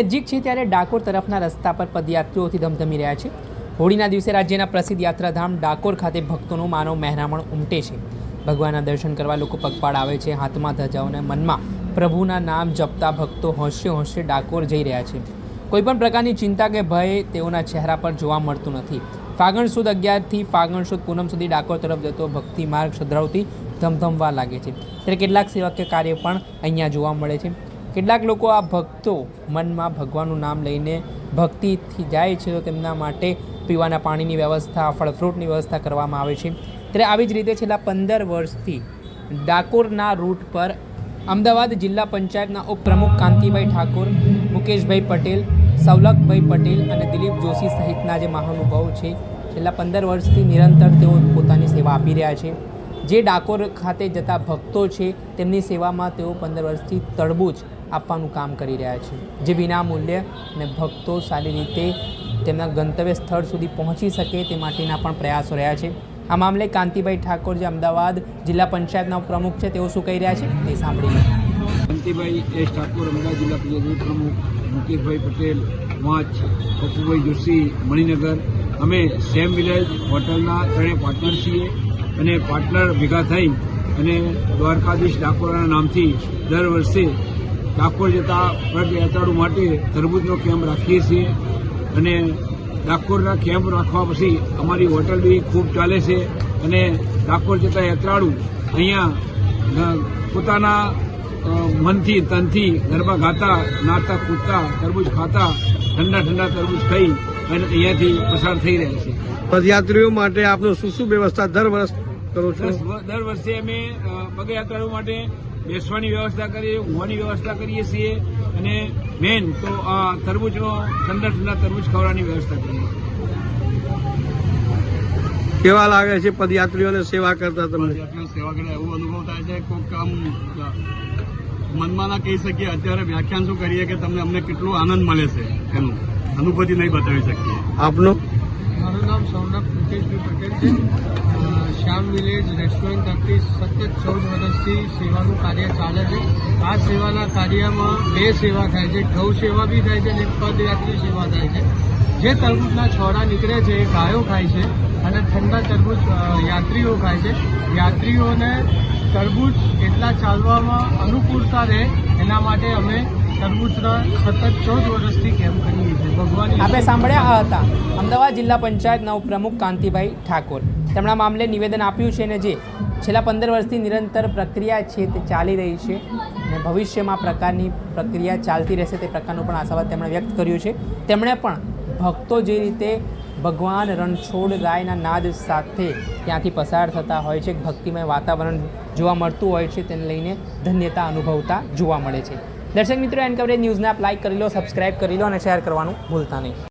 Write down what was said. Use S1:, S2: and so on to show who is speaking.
S1: નજીક છે ત્યારે ડાકોર તરફના રસ્તા પર પદયાત્રીઓથી ધમધમી રહ્યા છે. હોળીના દિવસે રાજ્યના પ્રસિદ્ધ યાત્રાધામ ડાકોર ખાતે ભક્તોનું માનવ મહેરામણ ઉમટે છે. ભગવાનના દર્શન કરવા લોકો પગપાળ આવે છે, હાથમાં ધજાઓને મનમાં પ્રભુના નામ જપતા ભક્તો હોંશે હોંશે ડાકોર જઈ રહ્યા છે. કોઈપણ પ્રકારની ચિંતા કે ભય તેઓના ચહેરા પર જોવા મળતું નથી. ફાગણ સુદ અગિયારથી ફાગણ સુદ પૂનમ સુધી ડાકોર તરફ જતો ભક્તિ માર્ગ શ્રદ્ધાળુથી ધમધમવા લાગે છે. ત્યારે કેટલાક સેવકીય કાર્ય પણ અહીંયા જોવા મળે છે. કેટલાક લોકો આ ભક્તો મનમાં ભગવાનનું નામ લઈને ભક્તિથી જાય છે તો તેમના માટે પીવાના પાણીની વ્યવસ્થા, ફળફ્રૂટની વ્યવસ્થા કરવામાં આવે છે. ત્યારે આવી જ રીતે છેલ્લા પંદર વર્ષથી ડાકોરના રૂટ પર અમદાવાદ જિલ્લા પંચાયતના ઉપપ્રમુખ કાંતિભાઈ ઠાકોર, મુકેશભાઈ પટેલ સવલકભાઈ પટેલ અને દિલીપ જોશી સહિતના જે મહાનુભાવો છે, છેલ્લા પંદર વર્ષથી નિરંતર તેઓ પોતાની સેવા આપી રહ્યા છે. જે ડાકોર ખાતે જતા ભક્તો છે, તેમની સેવામાં તેઓ પંદર વર્ષથી તડબૂચ આપવાનું કામ કરી રહ્યા છે. જે વિનામૂલ્ય અને ભક્તો સારી રીતે તેમના ગંતવ્ય સ્થળ સુધી પહોંચી શકે તે માટેના પણ પ્રયાસો રહ્યા છે. આ મામલે કાંતિભાઈ ઠાકોર જે અમદાવાદ જિલ્લા પંચાયતના પ્રમુખ છે, તેઓ શું કહી રહ્યા છે તે સાંભળીએ.
S2: કાંતિભાઈ એસ ઠાકોર અમદાવાદ જિલ્લા પંચાયત પ્રમુખ, મુકેશભાઈ પટેલ, વાંચ પપ્પુભાઈ જોશી, મણિનગર. અમે સેમ વિલેજ હોટલના ત્રણેય પાર્ટનર છીએ અને પાર્ટનર ભેગા થઈ અને દ્વારકાધીશ ઠાકોરના નામથી દર વર્ષે ડાકોર જતા પગ યાત્રાળુ માટે તરબૂચનો કેમ્પ રાખીએ છીએ. અને ડાકોરના કેમ્પ રાખવા પછી અમારી હોટલ બી ખૂબ ચાલે છે. અને ડાકોર જતા યાત્રાળુ અહીંયા પોતાના મનથી, તનથી ગરબા ગાતા નાચતા કૂદતા, તરબૂચ ખાતા, ઠંડા ઠંડા તરબૂચ ખાઈ અને અહીંયાથી પસાર થઈ રહ્યા છે.
S3: પદયાત્રીઓ માટે આપનું શું શું વ્યવસ્થા? દર વર્ષ કરો છો?
S2: દર વર્ષે અમે પગયાત્રાળુ માટે બેસવાની વ્યવસ્થા કરીએ ઊંઘવાની વ્યવસ્થા કરીએ છીએ અને મેન તો આ તરબૂચનો ઠંડા ઠંડા તરબૂચ ખવડાવવાની વ્યવસ્થા કરીએ.
S3: કેવા લાગે છે પદયાત્રીઓને સેવા કરતા તમને?
S4: સેવા કરે એવો અનુભવ થાય છે કોઈક કામ મનમાં ના કહી શકીએ અત્યારે વ્યાખ્યાન શું કરીએ કે તમને અમને કેટલો આનંદ મળે છે એનું. અનુભૂતિ નહીં બતાવી શકીએ.
S3: આપનો?
S5: મારું નામ સૌરભ મુકેશભાઈ પટેલ છે. શ્યામ વિલેજ રેસ્ટોરન્ટ તરફથી સતત ચૌદ વર્ષથી સેવાનું કાર્ય ચાલે છે. આ સેવાના કાર્યમાં બે સેવા થાય છે. ગૌ સેવા બી થાય છે અને પદયાત્રી સેવા થાય છે. જે તરબૂચના છોડા નીકળે છે એ ગાયો ખાય છે અને ઠંડા તરબૂચ યાત્રીઓ ખાય છે. યાત્રીઓને તરબૂચ એટલા ચાલવામાં અનુકૂળતા રહે એના માટે અમે તરબૂચના સતત ચૌદ વર્ષથી કેમ્પ કરીએ છીએ. ભગવાન
S1: આપણે સાંભળ્યા હતા. અમદાવાદ જિલ્લા પંચાયતના ઉપપ્રમુખ કાંતિભાઈ ઠાકોર. તેમણે મામલે નિવેદન આપ્યું છે અને જે છેલ્લા પંદર વર્ષથી નિરંતર પ્રક્રિયા છે તે ચાલી રહી છે અને ભવિષ્યમાં પ્રકારની પ્રક્રિયા ચાલતી રહેશે તે પ્રકારનું પણ આશાવાદ તેમણે વ્યક્ત કર્યો છે. તેમણે પણ ભક્તો જે રીતે ભગવાન રણછોડ રાયના નાદ સાથે ત્યાંથી પસાર થતા હોય છે, ભક્તિમય વાતાવરણ જોવા મળતું હોય છે, તેને લઈને ધન્યતા અનુભવતા જોવા મળે છે. દર્શક મિત્રો એન કવરેજ ન્યૂઝને આપ લાઇક કરી લો સબસ્ક્રાઇબ કરી લો અને શેર કરવાનું ભૂલતા નહીં.